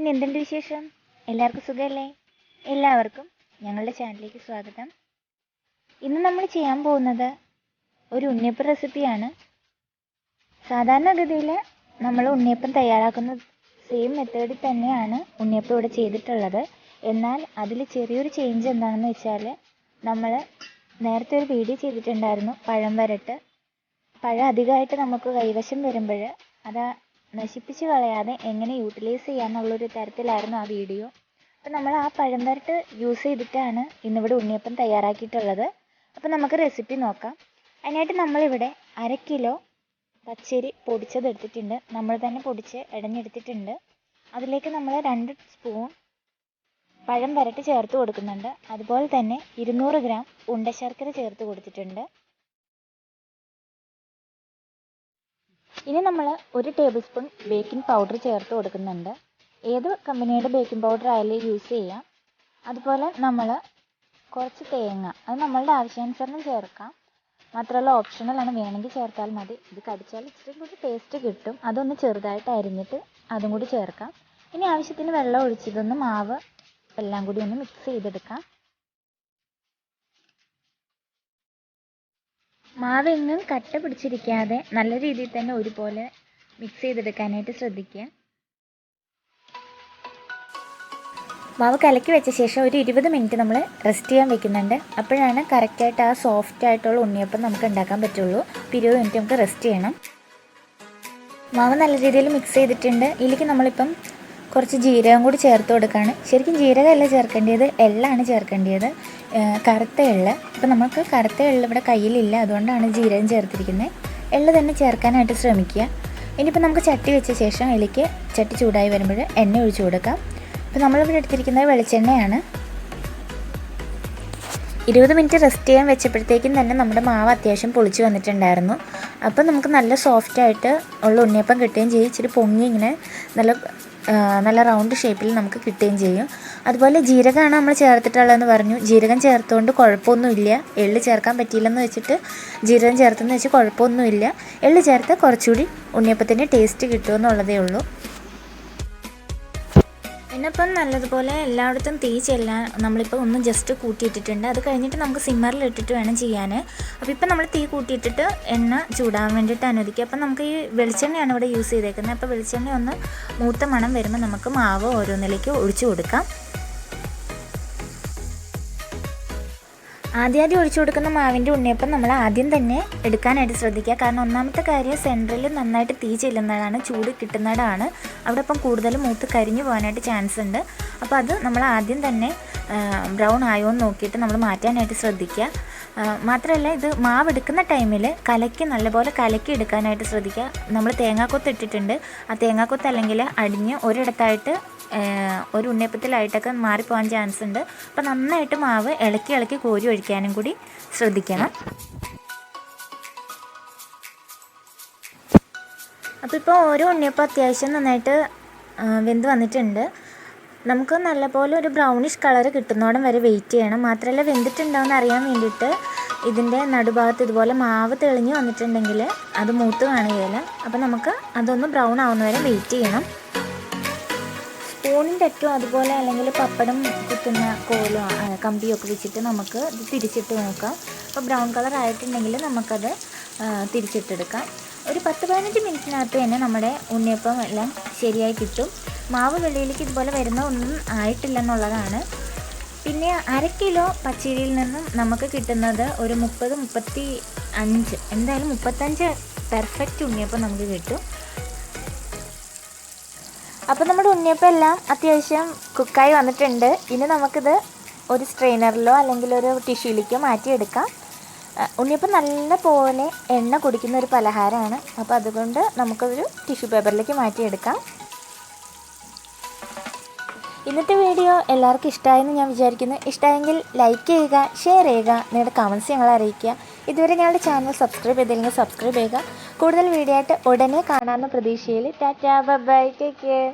പിന്നെ എന്തുണ്ട് വിശേഷം? എല്ലാവർക്കും സുഖമല്ലേ എല്ലാവർക്കും ഞങ്ങളുടെ ചാനലിലേക്ക് സ്വാഗതം. ഇന്ന് നമ്മൾ ചെയ്യാൻ പോകുന്നത് ഒരു ഉണ്ണിയപ്പം റെസിപ്പിയാണ്. സാധാരണഗതിയിൽ നമ്മൾ ഉണ്ണിയപ്പം തയ്യാറാക്കുന്ന സെയിം മെത്തേഡിൽ തന്നെയാണ് ഉണ്ണിയപ്പം ഇവിടെ ചെയ്തിട്ടുള്ളത്. എന്നാൽ അതിൽ ചെറിയൊരു ചേഞ്ച് എന്താണെന്ന് വെച്ചാൽ നമ്മൾ നേരത്തെ ഒരു വീഡിയോ ചെയ്തിട്ടുണ്ടായിരുന്നു പഴം വരട്ട്. പഴം അധികമായിട്ട് നമുക്ക് കൈവശം വരുമ്പോൾ അത് നശിപ്പിച്ച് കളയാതെ എങ്ങനെ യൂട്ടിലൈസ് ചെയ്യാമെന്നുള്ളൊരു തരത്തിലായിരുന്നു ആ വീഡിയോ അപ്പം നമ്മൾ ആ പഴം യൂസ് ചെയ്തിട്ടാണ് ഇന്നിവിടെ ഉണ്ണിയപ്പം തയ്യാറാക്കിയിട്ടുള്ളത്. അപ്പം നമുക്ക് റെസിപ്പി നോക്കാം. അതിനായിട്ട് നമ്മളിവിടെ അര കിലോ പച്ചരി പൊടിച്ചത് എടുത്തിട്ടുണ്ട്. നമ്മൾ തന്നെ പൊടിച്ച് ഇടഞ്ഞെടുത്തിട്ടുണ്ട്. അതിലേക്ക് നമ്മൾ രണ്ട് സ്പൂൺ പഴം വരട്ടി ചേർത്ത് കൊടുക്കുന്നുണ്ട്. അതുപോലെ തന്നെ ഇരുന്നൂറ് ഗ്രാം ഉണ്ടശർക്കര ചേർത്ത് കൊടുത്തിട്ടുണ്ട്. ഇനി നമ്മൾ ഒരു ടേബിൾ സ്പൂൺ ബേക്കിംഗ് പൗഡർ ചേർത്ത് കൊടുക്കുന്നുണ്ട്. ഏത് കമ്പനിയുടെ ബേക്കിംഗ് പൗഡർ ആയാലും യൂസ് ചെയ്യാം. അതുപോലെ നമ്മൾ കുറച്ച് തേങ്ങ അത് നമ്മളുടെ ആവശ്യാനുസരണം ചേർക്കാം. മാത്രമല്ല ഓപ്ഷണലാണ് വേണമെങ്കിൽ ചേർത്താൽ മതി. ഇത് കടിച്ചാൽ ഇച്ചിരി കൂടി ടേസ്റ്റ് കിട്ടും. അതൊന്ന് ചെറുതായിട്ട് അരിഞ്ഞിട്ട് അതും കൂടി ചേർക്കാം. ഇനി ആവശ്യത്തിന് വെള്ളം ഒഴിച്ചിതൊന്ന് മാവ് എല്ലാം കൂടി ഒന്ന് മിക്സ് ചെയ്തെടുക്കാം. മാവ് എങ്ങും കട്ട പിടിച്ചിരിക്കാതെ നല്ല രീതിയിൽ തന്നെ ഒരുപോലെ മിക്സ് ചെയ്തെടുക്കാനായിട്ട് ശ്രദ്ധിക്കുക. മാവ് കലക്കി വെച്ച ശേഷം ഒരു ഇരുപത് മിനിറ്റ് നമ്മൾ റെസ്റ്റ് ചെയ്യാൻ വെക്കുന്നുണ്ട്. അപ്പോഴാണ് കറക്റ്റായിട്ട് ആ സോഫ്റ്റ് ആയിട്ടുള്ള ഉണ്ണിയപ്പം നമുക്ക് ഉണ്ടാക്കാൻ പറ്റുള്ളൂ. അപ്പോൾ ഇരുപത് മിനിറ്റ് നമുക്ക് റെസ്റ്റ് ചെയ്യണം. മാവ് നല്ല രീതിയിൽ മിക്സ് ചെയ്തിട്ടുണ്ട്. ഇതിലേക്ക് നമ്മളിപ്പം കുറച്ച് ജീരകം കൂടി ചേർത്ത് കൊടുക്കുകയാണ്. ശരിക്കും ജീരകമല്ല ചേർക്കേണ്ടത് എള്ളാണ് ചേർക്കേണ്ടത് കറുത്ത എള്ള്. അപ്പോൾ നമുക്ക് കറുത്ത എള്ള് ഇവിടെ കയ്യിലില്ല അതുകൊണ്ടാണ് ജീരകം ചേർത്തിരിക്കുന്നത് എള്ള് തന്നെ ചേർക്കാനായിട്ട് ശ്രമിക്കുക. ഇനിയിപ്പോൾ നമുക്ക് ചട്ടി വെച്ച ശേഷം അതിലേക്ക് ചട്ടി ചൂടായി വരുമ്പോൾ എണ്ണ ഒഴിച്ചു കൊടുക്കാം. ഇപ്പോൾ നമ്മളിവിടെ എടുത്തിരിക്കുന്നത് വെളിച്ചെണ്ണയാണ്. ഇരുപത് മിനിറ്റ് റെസ്റ്റ് ചെയ്യാൻ വെച്ചപ്പോഴത്തേക്കും തന്നെ നമ്മുടെ മാവ് അത്യാവശ്യം പൊളിച്ച് വന്നിട്ടുണ്ടായിരുന്നു. അപ്പോൾ നമുക്ക് നല്ല സോഫ്റ്റായിട്ട് ഉള്ള ഉണ്ണിയപ്പം കിട്ടുകയും ചെയ്യും. ഇച്ചിരി പൊങ്ങി ഇങ്ങനെ നല്ല നല്ല റൗണ്ട് ഷേപ്പിൽ നമുക്ക് കിട്ടുകയും ചെയ്യും. അതുപോലെ ജീരകമാണ് നമ്മൾ ചേർത്തിട്ടുള്ളതെന്ന് പറഞ്ഞു. ജീരകം ചേർത്തുകൊണ്ട് കുഴപ്പമൊന്നുമില്ല. എള്ള് ചേർക്കാൻ പറ്റിയില്ലെന്ന് വെച്ചിട്ട് ജീരകം ചേർത്തെന്ന് വെച്ച് കുഴപ്പമൊന്നുമില്ല. എള്ള് ചേർത്ത് കുറച്ചുകൂടി ഉണ്ണിയപ്പത്തിന്റെ ടേസ്റ്റ് കിട്ടുമെന്നുള്ളതേ ഉള്ളൂ. പിന്നിപ്പം നല്ലതുപോലെ എല്ലായിടത്തും തീ ചെല്ലാൻ നമ്മളിപ്പോൾ ഒന്ന് ജസ്റ്റ് കൂട്ടിയിട്ടിട്ടുണ്ട്. അത് കഴിഞ്ഞിട്ട് നമുക്ക് സിമ്മറിൽ ഇട്ടിട്ട് വേണം ചെയ്യാൻ. അപ്പോൾ ഇപ്പം നമ്മൾ തീ കൂട്ടിയിട്ടിട്ട് എണ്ണ ചൂടാൻ വേണ്ടിയിട്ട് അനുവദിക്കുക. അപ്പം നമുക്ക് ഈ വെളിച്ചെണ്ണയാണ് ഇവിടെ യൂസ് ചെയ്തേക്കുന്നത്. അപ്പോൾ വെളിച്ചെണ്ണ ഒന്ന് മൂത്ത മണം വരുമ്പോൾ നമുക്ക് മാവ് ഓരോന്നിലേക്ക് ഒഴിച്ചു കൊടുക്കാം. ആദ്യം ഒഴിച്ചു കൊടുക്കുന്ന മാവിന്റെ ഉണ്ണിയപ്പം നമ്മൾ ആദ്യം തന്നെ എടുക്കാനായിട്ട് ശ്രദ്ധിക്കുക. കാരണം ഒന്നാമത്തെ കാര്യം സെന്ററിൽ നന്നായിട്ട് തീ ചെല്ലുന്നതാണ് ചൂട് കിട്ടുന്നതാണ്. അവിടെ ഇപ്പം കൂടുതൽ മൂത്ത് കരിഞ്ഞു പോകാനായിട്ട് ചാൻസ് ഉണ്ട്. അപ്പോൾ അത് നമ്മൾ ആദ്യം തന്നെ ബ്രൗൺ ആയോ എന്ന് നോക്കിയിട്ട് നമ്മൾ മാറ്റാനായിട്ട് ശ്രദ്ധിക്കുക. മാത്രമല്ല ഇത് മാവ് എടുക്കുന്ന ടൈമിൽ കലക്കി നല്ലപോലെ കലക്കി എടുക്കാനായിട്ട് ശ്രദ്ധിക്കുക. നമ്മൾ തേങ്ങാക്കൊത്ത് ഇട്ടിട്ടുണ്ട്. ആ തേങ്ങാക്കൊത്ത് അല്ലെങ്കിൽ അടിഞ്ഞ് ഒരിടത്തായിട്ട് ഒരു ഉണ്ണിയപ്പത്തിലായിട്ടൊക്കെ മാറിപ്പോകാൻ ചാൻസ് ഉണ്ട്. അപ്പോൾ നന്നായിട്ട് മാവ് ഇളക്കി ഇളക്കി കോരി ഒഴിക്കാനും കൂടി ശ്രദ്ധിക്കണം. അപ്പോൾ ഇപ്പോൾ ഓരോ ഉണ്ണിയപ്പം അത്യാവശ്യം നന്നായിട്ട് വെന്ത് വന്നിട്ടുണ്ട്. നമുക്ക് നല്ലപോലെ ഒരു ബ്രൗണിഷ് കളർ കിട്ടുന്നോടം വരെ വെയിറ്റ് ചെയ്യണം. മാത്രമല്ല വെന്തിട്ടുണ്ടോയെന്ന് അറിയാൻ വേണ്ടിയിട്ട് ഇതിന്റെ നടുഭാഗത്ത് ഇതുപോലെ മാവ് തെളിഞ്ഞ് വന്നിട്ടുണ്ടെങ്കിൽ അത് മൂത്ത് കാണുകയില്ല. അപ്പോൾ നമുക്ക് അതൊന്ന് ബ്രൗൺ ആവുന്ന വരെ വെയിറ്റ് ചെയ്യണം. സ്പൂണിന്റെ അറ്റവും അതുപോലെ അല്ലെങ്കിൽ പപ്പടം കുത്തുന്ന കോലോ കമ്പിയോ ഒക്കെ വെച്ചിട്ട് നമുക്ക് ഇത് തിരിച്ചിട്ട് നോക്കാം. അപ്പോൾ ബ്രൗൺ കളർ ആയിട്ടുണ്ടെങ്കിൽ നമുക്കത് തിരിച്ചിട്ടെടുക്കാം. ഒരു പത്ത് പതിനഞ്ച് മിനിറ്റിനകത്ത് തന്നെ നമ്മുടെ ഉണ്ണിയപ്പം എല്ലാം ശരിയായി കിട്ടും. മാവ് വെളിയിലേക്ക് ഇതുപോലെ വരുന്ന ഒന്നും ആയിട്ടില്ലെന്നുള്ളതാണ്. പിന്നെ അര കിലോ പച്ചരിയിൽ നിന്നും നമുക്ക് കിട്ടുന്നത് ഒരു മുപ്പത് മുപ്പത്തി അഞ്ച് എന്തായാലും മുപ്പത്തഞ്ച് പെർഫെക്റ്റ് ഉണ്ണിയപ്പം നമുക്ക് കിട്ടും. അപ്പോൾ നമ്മുടെ ഉണ്ണിയപ്പം എല്ലാം അത്യാവശ്യം കുക്കായി വന്നിട്ടുണ്ട്. ഇനി നമുക്കിത് ഒരു സ്ട്രെയിനറിലോ അല്ലെങ്കിൽ ഒരു ടിഷ്യൂയിലേക്കോ മാറ്റിയെടുക്കാം. ഉണ്ണിയപ്പം നല്ല പോലെ എണ്ണ കുടിക്കുന്ന ഒരു പലഹാരമാണ്. അപ്പോൾ അതുകൊണ്ട് നമുക്കൊരു ടിഷ്യൂ പേപ്പറിലേക്ക് മാറ്റിയെടുക്കാം. ഇന്നത്തെ വീഡിയോ എല്ലാവർക്കും ഇഷ്ടമായെന്ന് ഞാൻ വിചാരിക്കുന്നു. ഇഷ്ടമായെങ്കിൽ ലൈക്ക് ചെയ്യുക ഷെയർ ചെയ്യുക നിങ്ങളുടെ കമൻസ് ഞങ്ങളെ അറിയിക്കുക. ഇതുവരെ ഞങ്ങളുടെ ചാനൽ സബ്സ്ക്രൈബ് ചെയ്തില്ലെങ്കിൽ സബ്സ്ക്രൈബ് ചെയ്യുക. കൂടുതൽ വീഡിയോ ആയിട്ട് ഉടനെ കാണാമെന്ന പ്രതീക്ഷയിൽ. Tata bye take care